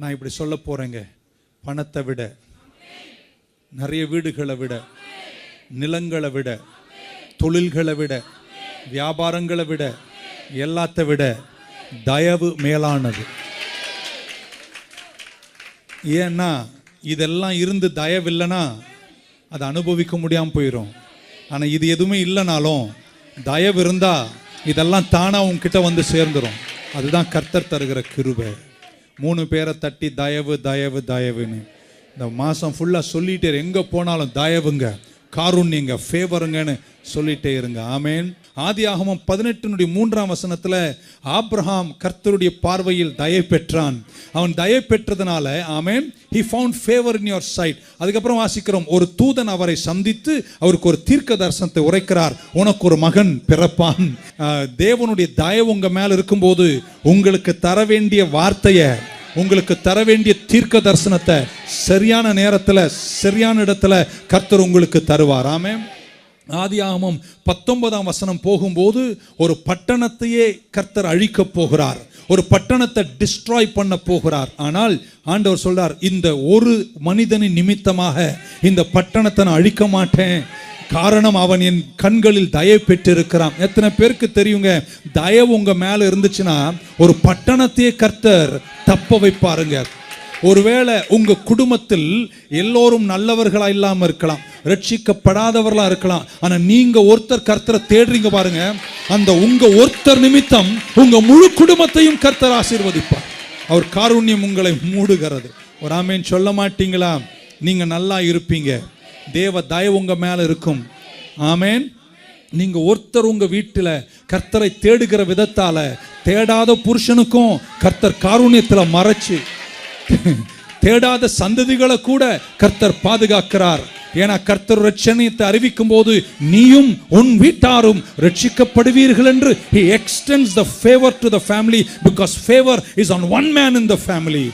நான் இப்படி சொல்ல போறேங்க. பணத்தை விட நிறைய வீடுகளை விட நிலங்களை விட தொழில்களை விட வியாபாரங்களை விட எல்லாத்த விட தயவு மேலானது. ஏன்னா இதெல்லாம் இருந்து தயவு இல்லைன்னா அதை அனுபவிக்க முடியாமல் போயிடும் ஆனால் இது எதுவுமே இல்லைனாலும் தயவு இருந்தால் இதெல்லாம் தானாக உங்ககிட்ட வந்து சேர்ந்துரும். அதுதான் கர்த்தர் தருகிற கிருபை. மூணு பேரை தட்டி தயவு தயவு தயவுன்னு. இந்த மாதம் ஃபுல்லாக சொல்லிட்டே எங்கே போனாலும் தயவுங்க. காருண்யங்க ஃபேவருங்கன்னு சொல்லிட்டே இருங்க. ஆமேன். ஆதி ஆகமும் பதினெட்டினுடைய மூன்றாம் வசனத்துல ஆப்ரஹாம் கர்த்தருடைய பார்வையில் தயை பெற்றான். அவன் தயை பெற்றதுனால amen he found favour in your sight அதுக்கப்புறம் வாசிக்கிறோம். ஒரு தூதன் அவரை சந்தித்து அவருக்கு ஒரு தீர்க்க தரிசனத்தை உரைக்கிறார். உனக்கு ஒரு மகன் பிறப்பான். ஆஹ், தேவனுடைய தயவு உங்க மேல இருக்கும்போது உங்களுக்கு தர வேண்டிய வார்த்தையை உங்களுக்கு தர வேண்டிய தீர்க்க தரிசனத்தை சரியான நேரத்துல சரியான இடத்துல கர்த்தர் உங்களுக்கு தருவார். ஆமேன். ஆதியாகமம் பத்தொன்பதாம் வசனம் போகும்போது ஒரு பட்டணத்தையே கர்த்தர் அழிக்க போகிறார். ஒரு பட்டணத்தை டிஸ்ட்ராய் பண்ண போகிறார். ஆனால் ஆண்டவர் சொல்றார் இந்த ஒரு மனிதனின் நிமித்தமாக இந்த பட்டணத்தை நான் அழிக்க மாட்டேன். காரணம் அவன் என் கண்களில் தயவு பெற்றிருக்கிறான். எத்தனை பேருக்கு தெரியுங்க? தயவு உங்க மேல இருந்துச்சுன்னா ஒரு பட்டணத்தையே கர்த்தர் தப்ப வைப்பாருங்க. ஒருவேளை உங்க குடும்பத்தில் எல்லோரும் நல்லவர்களா இல்லாம இருக்கலாம் ரட்சிக்கப்படாதவர்களா இருக்கலாம் ஆனா நீங்க ஒருத்தர் கர்த்தரை தேடுறீங்க பாருங்க அந்த உங்க ஒருத்தர் நிமித்தம் உங்க முழு குடும்பத்தையும் கர்த்தர் ஆசீர்வதிப்பார். அவர் காருண்யம் உங்களை மூடுகிறது. ஒரு ஆமேன் சொல்ல மாட்டீங்களா? நீங்க நல்லா இருப்பீங்க. தேவ தயவு உங்க மேல இருக்கும். ஆமேன். நீங்க ஒருத்தர் உங்க வீட்டில் கர்த்தரை தேடுகிற விதத்தால தேடாத புருஷனுக்கும் கர்த்தர் காருண்யத்தில் மறைச்சு தேடாத சந்ததிகளை கூட கர்த்தர் பாதுகாக்கிறார். ஏன்னா கர்த்தர் ரட்சணியத்தை அறிவிக்கும் போது நீயும் உன் வீட்டாரும் ரட்சிக்கப்படுவீர்கள் என்று he extends the favour to the family because favour is on one man in the family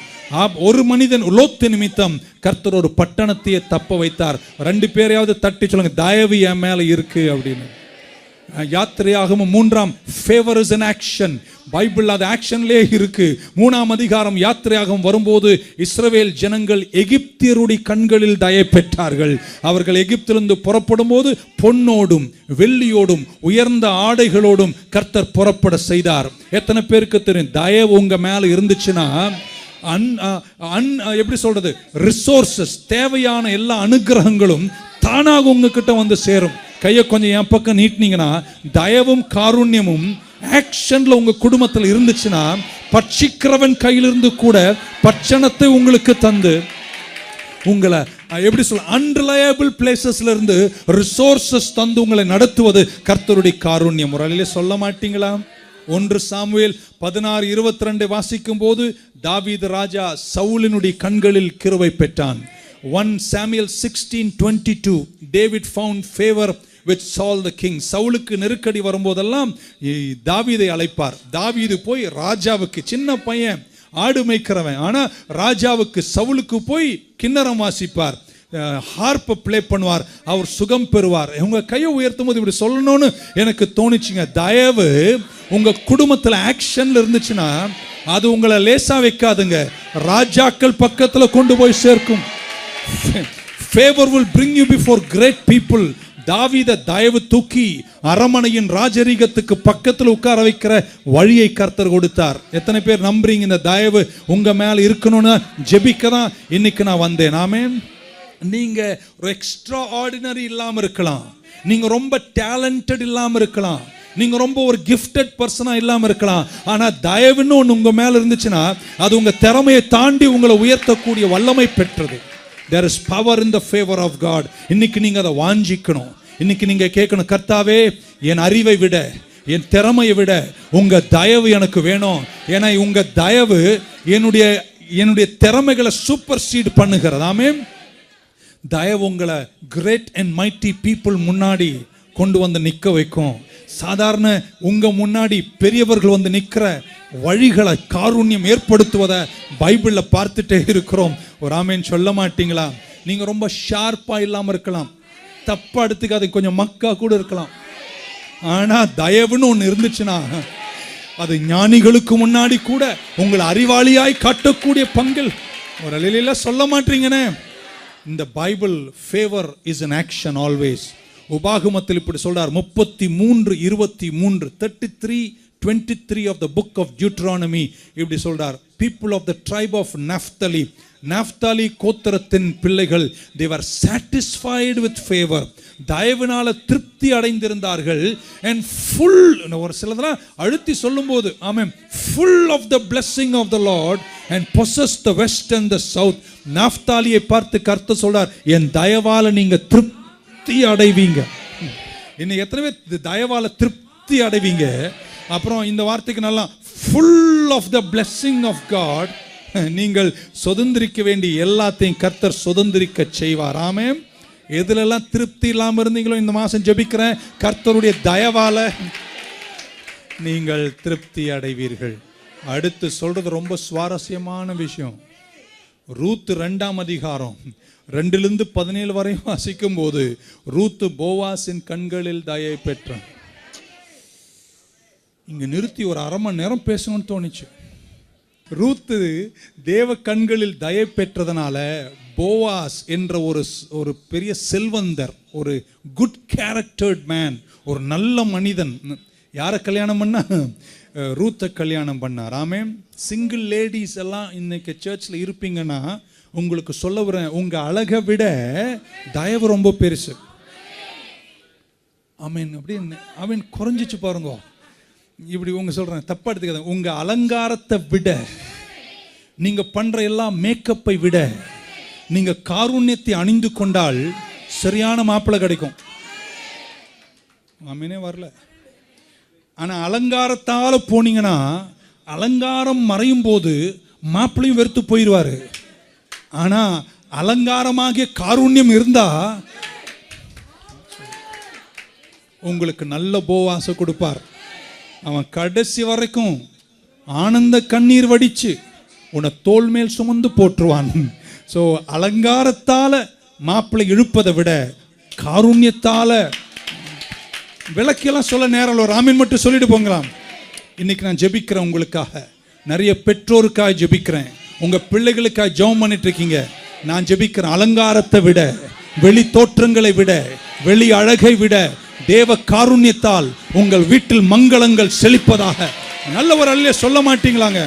of, ஒரு மனிதன் லோத்து நிமித்தம் கர்த்தர் ஒரு பட்டணத்தையே தப்ப வைத்தார். ரெண்டு பேரையாவது தட்டி சொல்லுங்க தயவு என் மேல இருக்கு அப்படின்னு. யாத்திரையாகவும் மூன்றாம் favour is in action Bible அது ஆக்ஷன்லே இருக்கு. மூணாம் அதிகாரம் யாத்திரையாகவும் வரும்போது இஸ்ரவேல் ஜனங்கள் எகிப்தியருடைய கண்களில் தயை பெற்றார்கள். அவர்கள் எகிப்திலிருந்து புறப்படும் போது பொன்னோடும் வெள்ளியோடும் உயர்ந்த ஆடைகளோடும் கர்த்தர் புறப்பட செய்தார். எத்தனை பேருக்கு தெரியும்? தயவு உங்க மேல இருந்துச்சுன்னா அன் அன் எப்படி சொல்றது? ரிசோர்சஸ் தேவையான எல்லா அனுகிரகங்களும் தானாக உங்ககிட்ட வந்து சேரும். கையை கொஞ்சம் என் பக்கம் நீட்டினீங்கன்னா தயவும் காருண்யமும் ஆக்ஷன்ல உங்க குடும்பத்தில் இருந்துச்சுன்னா பட்சிக்கிறவன் கையிலிருந்து கூட பட்சணத்தை உங்களுக்கு தந்து உங்களை எப்படி சொல்ல அன்ரிலையபிள் பிளேசஸ்ல இருந்து ரிசோர்சஸ் தந்து உங்களை நடத்துவது கர்த்தருடைய காருண்யம். முறையிலே சொல்ல மாட்டீங்களா? ஒன்று சாமுவேல் பதினாறு இருபத்தி ரெண்டு வாசிக்கும் போது தாவீது ராஜா சவுலினுடைய கண்களில் கிருவை பெற்றான். One Samuel sixteen twenty two David found favour with Saul the king சவுலுக்கு நெருக்கடி வரும்போதெல்லாம் தாவீதை அழைப்பார். தாவீது போய் ராஜாவுக்கு சின்ன பையன் ஆடு மேய்க்கிறவன். ஆனால் ராஜாவுக்கு சவுலுக்கு போய் கிண்ணறம் வாசிப்பார். ஹார்ப்பை ப்ளே பண்ணுவார். அவர் சுகம் பெறுவார். உங்கள் கையை உயர்த்தும் போது இப்படி சொல்லணும்னு எனக்கு தோணுச்சுங்க. தயவு உங்கள் குடும்பத்தில் ஆக்ஷனில் இருந்துச்சுன்னா அது உங்களை லேசாக வைக்காதுங்க. ராஜாக்கள் பக்கத்தில் கொண்டு போய் சேர்க்கும். Favour will bring you before great people தாவித தயவு தூக்கி அரமனையின் ராஜரீகத்துக்கு பக்கத்தில் உட்கார வைக்கிற வழியை கர்த்தர் கொடுத்தார். எத்தனை பேர் நம்புறீங்க இந்த தயவு உங்க மேல இருக்கணும்னு? ஜெபிக்க தான் இன்னைக்கு நான் வந்தேன். ஆமென். நீங்க ஒரு எக்ஸ்ட்ரா ஆர்டினரி இல்லாம இருக்கலாம். நீங்க ரொம்ப டேலண்டட் இல்லாம இருக்கலாம். நீங்க ரொம்ப ஒரு கிஃப்டட் பர்சனா இல்லாம இருக்கலாம். ஆனா தயவுன்னு ஒன்று உங்க மேல இருந்துச்சுன்னா அது உங்க திறமையை தாண்டி உங்களை உயர்த்தக்கூடிய வல்லமை பெற்றது. There is power in the favour of God இன்னைக்கு நீங்கள் அதை வாஞ்சிக்கணும். இன்னைக்கு நீங்கள் கேட்கணும் கர்த்தாவே என் அறிவை விட என் திறமையை விட உங்கள் தயவு எனக்கு வேணும். ஏன்னா உங்கள் தயவு என்னுடைய என்னுடைய திறமைகளை சூப்பர் சீட் பண்ணுகிறதாமே தயவு உங்களை கிரேட் அண்ட் மைட்டி பீப்புள் முன்னாடி கொண்டு வந்து நிற்க வைக்கும். சாதாரண உங்க முன்னாடி பெரியவர்கள் வந்து நிற்கிற வழிகளை காருண்யம் ஏற்படுத்துவதை பைபிளில் பார்த்துட்டே இருக்கிறோம். ஒரு ஆமேன் சொல்ல மாட்டீங்களா? நீங்கள் ரொம்ப ஷார்ப்பாக இல்லாமல் இருக்கலாம். தப்பாக எடுத்துக்காது கொஞ்சம் மக்கா கூட இருக்கலாம். ஆனால் தயவுன்னு ஒன்று இருந்துச்சுன்னா அது ஞானிகளுக்கு முன்னாடி கூட உங்களை அறிவாளியாய் காட்டக்கூடிய பங்கில். ஒரு அலையில சொல்ல மாட்டீங்கனே. இந்த Bible favour is in action always உபாகமத்தில் இப்படி சொல்றார். முப்பத்தி மூன்று இருபத்தி மூன்று thirty three twenty three of the book of Deuteronomy இப்படி சொல்றார். People of the tribe of Naphtali Naphtali கோத்திரத்தின் பிள்ளைகள் they were satisfied with favour தயவினால திருப்தி அடைந்திருந்தார்கள். அண்ட் ஃபுல் ஒரு சிலதெல்லாம் அழுத்தி சொல்லும்போது ஆமாம் full of the blessing of the Lord and possess the west and the south நாஃப்தாலியை பார்த்து கருத்து சொல்றார் என் தயவால நீங்கள் திருப்தி திருப்தி அடைவீங்க. இன்னும் எத்தனை பேர் தயவால திருப்தி அடைவீங்க. அப்புறம் இந்த வார்த்தைக்கு நல்லா full of the blessing of God நீங்கள் சுதந்திரிக்க வேண்டிய எல்லாத்தையும் கர்த்தர் சுதந்திரிக்க செய்வார். ஆமே எதுலெல்லாம் திருப்தி இல்லாமல் இருந்தீங்களோ இந்த மாதம் ஜெபிக்கிறேன். கர்த்தருடைய தயவால் நீங்கள் திருப்தி அடைவீர்கள். அடுத்து சொல்கிறது ரொம்ப சுவாரஸ்யமான விஷயம். ரூத்து ரெண்டாம் அதிகாரம். ரெண்டிலிருந்து பதினேழு வரையும் வாசிக்கும் போது ரூத்து போவாஸின் கண்களில் தயை பெற்றான். இங்கே நிறுத்தி ஒரு அரை மணி நேரம் பேசணும்னு தோணுச்சு. ரூத்து தேவ கண்களில் தயை பெற்றதனால போவாஸ் என்ற ஒரு ஒரு பெரிய செல்வந்தர் ஒரு குட் கேரக்டர்ட் மேன் ஒரு நல்ல மனிதன். யாரை கல்யாணம் பண்ணால் ரூத்தை கல்யாணம் பண்ணார். ஆமே சிங்கிள் லேடிஸ் எல்லாம் இன்னைக்கு சர்ச்சில் இருப்பீங்கன்னா உங்களுக்கு சொல்ல வரேன் உங்கள் அழகை விட தயவு ரொம்ப பெருசு. ஆமீன். அப்படின்னு அவன் குறைஞ்சிச்சு பாருங்க. இப்படி உங்க சொல்கிறேன் தப்பா எடுத்துக்காத உங்கள் அலங்காரத்தை விட நீங்கள் பண்ணுற எல்லா மேக்கப்பை விட நீங்கள் காருண்யத்தை அணிந்து கொண்டால் சரியான மாப்பிள்ளை கிடைக்கும். ஆமீனே வரல. ஆனால் அலங்காரத்தால் போனீங்கன்னா அலங்காரம் மறையும் போது மாப்பிள்ளையும் வெறுத்து போயிடுவாரு ஆனால் அலங்காரமாகிய காருண்யம் இருந்தால் உங்களுக்கு நல்ல போவாசை கொடுப்பார். அவன் கடைசி வரைக்கும் ஆனந்த கண்ணீர் வடித்து உன்னை தோல் மேல் சுமந்து போற்றுவான். ஸோ அலங்காரத்தால் மாப்பிள்ளை இழுப்பதை விட காருண்யத்தால் விளக்கெல்லாம் சொல்ல நேரம் இல்லை. ஒரு ஆமீன் மட்டும் சொல்லிட்டு போங்களாம். இன்னைக்கு நான் ஜெபிக்கிறேன் உங்களுக்காக. நிறைய பெற்றோருக்காக ஜெபிக்கிறேன். உங்கள் பிள்ளைகளுக்காக ஜெபம் பண்ணிட்டு இருக்கீங்க. நான் ஜெபிக்கிறேன் அலங்காரத்தை விட வெளி தோற்றங்களை விட வெளி அழகை விட தேவ காருண்யத்தால் உங்கள் வீட்டில் மங்களங்கள் செழிப்பதாக. நல்லவர் அல்ல சொல்ல மாட்டீங்களாங்க.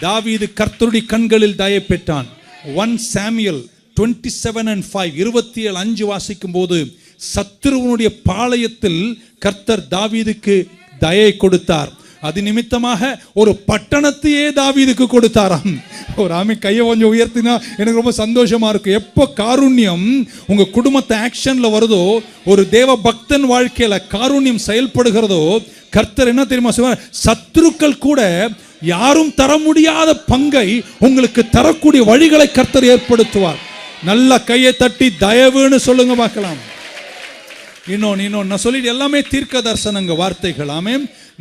தாவீது கர்த்தருடைய கண்களில் தயை பெற்றான். ஒன் சாமியல் டுவெண்ட்டி செவன் அண்ட் ஃபைவ் இருபத்தி ஏழு அஞ்சு வாசிக்கும் போது சத்துருவனுடைய பாளையத்தில் கர்த்தர் தாவீதுக்கு தயை கொடுத்தார். அது நிமித்தமாக ஒரு பட்டணத்தையே தாவீதுக்கு கொடுத்தாராம். ஒரு ஆமை கையை கொஞ்சம் உயர்த்தினா எனக்கு ரொம்ப சந்தோஷமா இருக்கும். எப்போ காருண்யம் உங்க குடும்பத்தை ஆக்ஷன்ல வருதோ ஒரு தேவ பக்தன் வாழ்க்கையில காருண்யம் செயல்படுகிறதோ கர்த்தர் என்ன தெரியுமா சொல்வார் சத்துருக்கள் கூட யாரும் தர முடியாத பங்கை உங்களுக்கு தரக்கூடிய வழிகளை கர்த்தர் ஏற்படுத்துவார். நல்ல கையை தட்டி தயவுன்னு சொல்லுங்க பார்க்கலாம். இன்னொன்று இன்னொன்று நான் சொல்லிட்டு எல்லாமே தீர்க்க தரிசனங்க வார்த்தைகள். ஆமே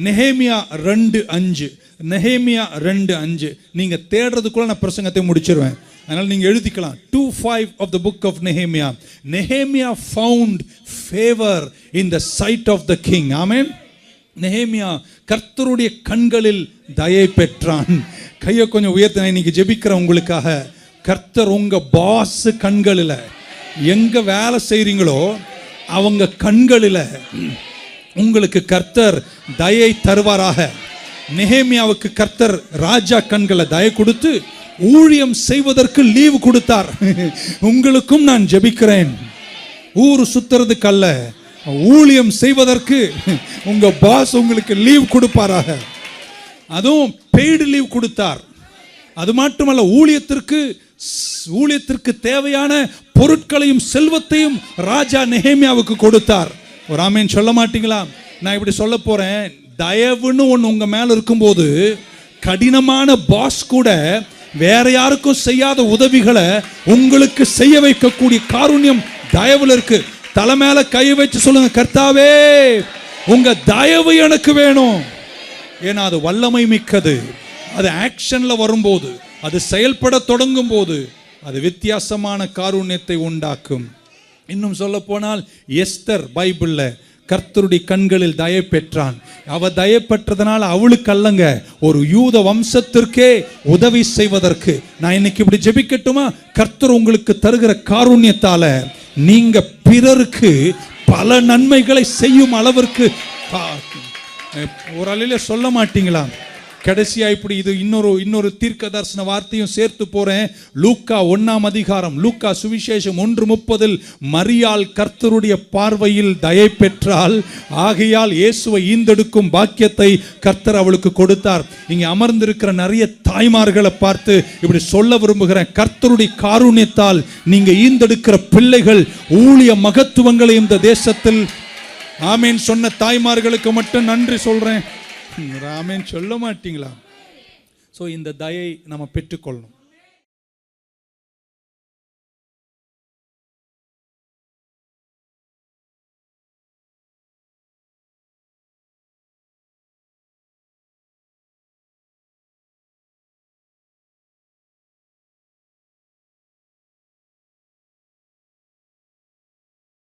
நெஹேமியா ரெண்டு அஞ்சு. நெஹேமியா ரெண்டு அஞ்சு. நீங்கள் தேடுறதுக்குள்ள நான் பிரசங்கத்தை முடிச்சிருவேன். அதனால் நீங்கள் எழுதிக்கலாம். Two five of the book of Nehemiah Nehemiah found favour in the sight of the king amen Nehemiah கர்த்தருடைய கண்களில் தயை பெற்றான். கையை கொஞ்சம் உயர்த்தின இன்னைக்கு ஜெபிக்கிறேன் உங்களுக்காக. கர்த்தர் உங்கள் பாஸ் கண்களில். எங்கே வேலை செய்கிறீங்களோ அவங்க கண்களில் உங்களுக்கு கர்த்தர் தயை தருவாராக. நெஹேமியாவுக்கு கர்த்தர் ராஜா கண்களை தயை கொடுத்து ஊழியம் செய்வதற்கு லீவு கொடுத்தார். உங்களுக்கும் நான் ஜெபிக்கிறேன். ஊர் சுத்துறதுக்கு அல்ல ஊழியம் செய்வதற்கு உங்க பாஸ் உங்களுக்கு லீவ் கொடுப்பாராக. அதுவும் பெய்டு லீவ் கொடுத்தார். அது மட்டுமல்ல ஊழியத்திற்கு ஊழியத்திற்கு தேவையான பொருட்களையும் செல்வத்தையும் ராஜா நெஹேமியாவுக்கு கொடுத்தார். ஒரு ஆமீன் சொல்ல மாட்டீங்களா? நான் இப்படி சொல்ல போறேன். தயவுன்னு ஒன்று உங்க மேல இருக்கும்போது கடினமான பாஸ் கூட வேற யாருக்கும் செய்யாத உதவிகளை உங்களுக்கு செய்ய வைக்கக்கூடிய காருண்யம் தயவுல இருக்கு. தலை மேல கை வச்சு சொல்லுங்க கர்த்தாவே உங்க தயவு எனக்கு வேணும். ஏன்னா அது வல்லமை மிக்கது. அது ஆக்ஷன்ல வரும்போது அது செயல்பட தொடங்கும் போது அது வித்தியாசமான காரூண்யத்தை உண்டாக்கும். இன்னும் சொல்ல போனால் எஸ்தர் பைபிளில் கர்த்தருடைய கண்களில் தய பெற்றான். அவ தயை பெற்றதனால அவளுக்கு அல்லங்க ஒரு யூத வம்சத்திற்கே உதவி செய்வதற்கு. நான் இன்னைக்கு இப்படி ஜெபிக்கட்டுமா? கர்த்தர் உங்களுக்கு தருகிற காரூண்யத்தால நீங்க பிறருக்கு பல நன்மைகளை செய்யும் அளவிற்கு பா- ஒரு அலையில சொல்ல மாட்டீங்களா? கடைசியா இப்படி இது இன்னொரு இன்னொரு தீர்க்க தரிசன வார்த்தையும் சேர்த்து போறேன். லூக்கா ஒன்னாம் அதிகாரம் லூக்கா சுவிசேஷம் ஒன்று முப்பதில் மரியாள் கர்த்தருடைய பார்வையில் தயை பெற்றால் ஆகையால் இயேசுவை ஈந்தெடுக்கும் பாக்கியத்தை கர்த்தர் அவளுக்கு கொடுத்தார். இங்க அமர்ந்திருக்கிற நிறைய தாய்மார்களை பார்த்து இப்படி சொல்ல விரும்புகிறேன். கர்த்தருடைய காரூணியத்தால் நீங்க ஈந்தெடுக்கிற பிள்ளைகள் ஊழிய மகத்துவங்களை இந்த தேசத்தில் ஆமீன் சொன்ன தாய்மார்களுக்கு மட்டும் நன்றி சொல்றேன். ராமேன் சொல்ல மாட்டீங்களா? ஸோ இந்த தயை நம்ம பெற்றுக்கொள்ளணும்.